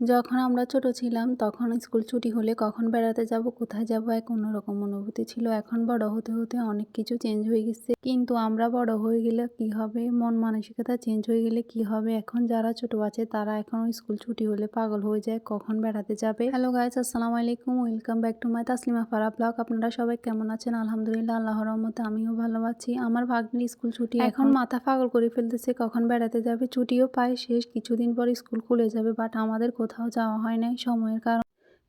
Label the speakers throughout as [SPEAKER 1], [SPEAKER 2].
[SPEAKER 1] যখন আমরা ছোট ছিলাম তখন স্কুল ছুটি হলে কখন বেড়াতে যাব কোথায় যাব এক অন্যরকম অনুভূতি ছিল। এখন বড় হতে হতে অনেক কিছু চেঞ্জ হয়ে গেছে। কিন্তু আমরা বড় হয়ে গেলে কি হবে? মন মানসিকতা চেঞ্জ হয়ে গেলে কি হবে? এখন যারা ছোট আছে তারা এখন স্কুল ছুটি হলে পাগল হয়ে যায় কখন বেড়াতে যাবে? হ্যালো গাইস আসসালামু আলাইকুম welcome back to my Taslima Fara blog আপনারা সবাই কেমন আছেন? আলহামদুলিল্লাহ আল্লাহর রহমতে আমিও ভালো আছি। আমার ভাগ্নির স্কুল ছুটি এখন মাথা পাগল করে ফেলতেছে কখন বেড়াতে যাবে? ছুটিও পায় শেষ কিছুদিন পর স্কুল খুলে যাবে বাট আমাদের কোথাও যাওয়া হয় নাই সময়ের কারণে।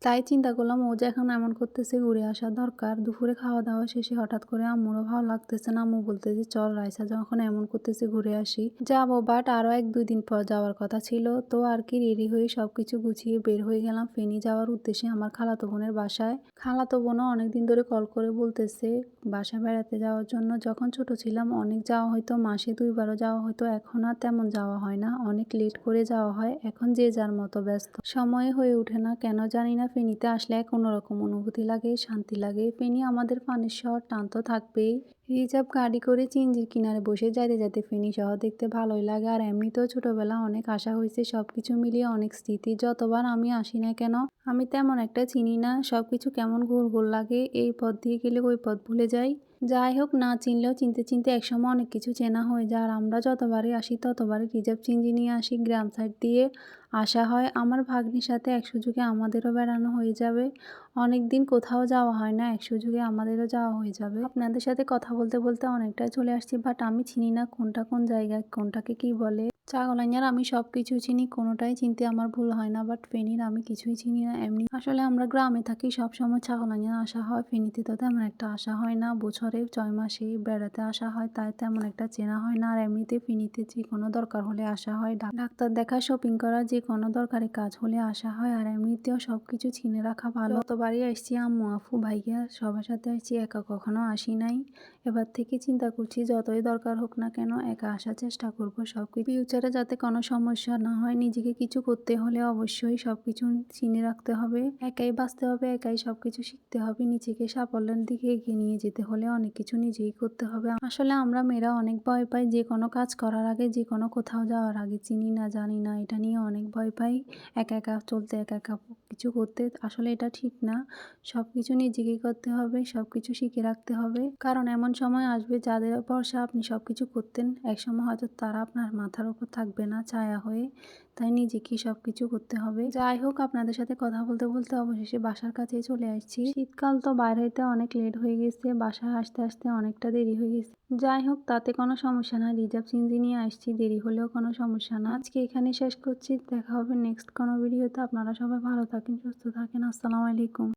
[SPEAKER 1] তাই চিন্তা করলাম ও যে এখন এমন করতেছে, ঘুরে আসা দরকার। দুপুরে খাওয়া দাওয়া শেষে হঠাৎ করে আম্মুরও ভালো লাগতেছে না। আম্মু বলতেছে চল রাইসা, যখন এমন করতেছে ঘুরে আসি। যাব বাট আরও এক দুই দিন পর যাওয়ার কথা ছিল। তো আর কি রেডি হয়ে সব কিছু গুছিয়ে বের হয়ে গেলাম ফেনি যাওয়ার উদ্দেশ্যে আমার খালাতো বোনের বাসায়। খালাতো বোনও অনেকদিন ধরে কল করে বলতেছে বাসা বেড়াতে যাওয়ার জন্য যখন ছোট ছিলাম, অনেক যাওয়া হয়তো মাসে দুইবারও যাওয়া হয়তো এখন আর তেমন যাওয়া হয় না। অনেক লেট করে যাওয়া হয়, এখন যে যার মতো ব্যস্ত। সময়ে হয়ে ওঠে না, কেন জানি না ফেনীতে আসলে এক অন্যরকম অনুভূতি লাগে, শান্তি লাগে। ফেনী আমাদের পানির শহর, টান তো থাকবেই। রিজার্ভ গাড়ি করে চিঞ্জির কিনারে বসে যাইতে যাইতে ফেনী শহর দেখতে ভালোই লাগে। আর এমনিতেও ছোটবেলা অনেক আশা হয়েছে সব কিছু মিলিয়ে অনেক স্মৃতি। যতবার আমি আসি না কেন, আমি তেমন একটা চিনি না সব কিছু কেমন গোল গোল লাগে, এই পথ দিয়ে গেলে ওই পথ ভুলে যাই। যাই হোক, না চিনলেও চিনতে চিনতে একসময় অনেক কিছু চেনা হয়ে যায়। আর আমরা যতবারই আসি, ততবারই রিজার্ভ চিঞ্জি নিয়ে আসি। গ্রাম সাইড দিয়ে আসা হয়, আমার ভাগ্নির সাথে এক সুযোগে আমাদেরও বেড়ানো হয়ে যাবে। অনেক দিন কোথাও যাওয়া হয় না, এক সুযোগে আমাদেরও যাওয়া হয়ে যাবে। আপনাদের সাথে কথা বলতে বলতে অনেকটাই চলে আসছি। বাট আমি চিনি না কোনটা কোন জায়গায়, কোনটাকে কি বলে। চাগলাইয়ার আমি সব কিছু চিনি, কোনোটাই চিনতে আমার ভুল হয় না বাট ফেনীর আমি কিছুই চিনি না এমনি। আসলে আমরা গ্রামে থাকি সব সময় চাগলাইয়া আসা হয়, ফেনীতে তো তেমন একটা আসা হয় না। বছরে ছয় মাসে বেড়াতে আসা হয়, তাই তেমন একটা চেনা হয় না। আর এমনিতে ফেনীতে যে কোনো দরকার হলে আসা হয়। ডাক্তার দেখা শপিং করা যে কোনো দরকারি কাজ হলে আসা হয়। আর এমনিতেও সব কিছু চিনে রাখা ভালো। বাড়ি আসছি, আম্মু আফু ভাইয়া, সবার সাথে আসছি, একা কখনো আসি নাই। এবার থেকে চিন্তা করছি, যতই দরকার হোক না কেন, একা আসার চেষ্টা করব সব কিছু ফিউচারে যাতে কোনো সমস্যা না হয়, নিজেকে কিছু করতে হলে অবশ্যই সব কিছু চিনে রাখতে হবে। একাই বাঁচতে হবে, একাই সব কিছু শিখতে হবে। নিজেকে সাফল্যের দিকে এগিয়ে নিয়ে যেতে হলে অনেক কিছু নিজেই করতে হবে। আসলে আমরা মেয়েরা অনেক ভয় পাই যে কোনো কাজ করার আগে, যে কোনো কোথাও যাওয়ার আগে। চিনি না, জানি না, এটা নিয়ে অনেক ভয় পাই। একা একা চলতে, একা একা কিছু করতে আসলে এটা ঠিক না। সব কিছু নিজেকেই করতে হবে সব কিছু শিখে রাখতে হবে। কারণ এমন সময় আসবে যাদের ভরসা আপনি সব কিছু করতেন। এক সময় হয়তো তারা আপনার মাথার উপর থাকবে না ছায়া হয়ে। তাই নিজেকে সব কিছু করতে হবে। যাই হোক, আপনাদের সাথে কথা বলতে বলতে অবশেষে বাসার কাছে চলে আসছি। শীতকাল তো বাইরে হইতে অনেক লেট হয়ে গেছে। বাসায় আসতে আসতে অনেকটা দেরি হয়ে গেছে। যাই হোক, তাতে কোনো সমস্যা না। রিজার্ভ চিঞ্জি নিয়ে আসছি। দেরি হলেও কোনো সমস্যা না। আজকে এখানে শেষ করছি। দেখা হবে নেক্সট কোনো ভিডিওতে আপনারা সবাই ভালো থাকেন সুস্থ থাকেন। আসসালামু আলাইকুম।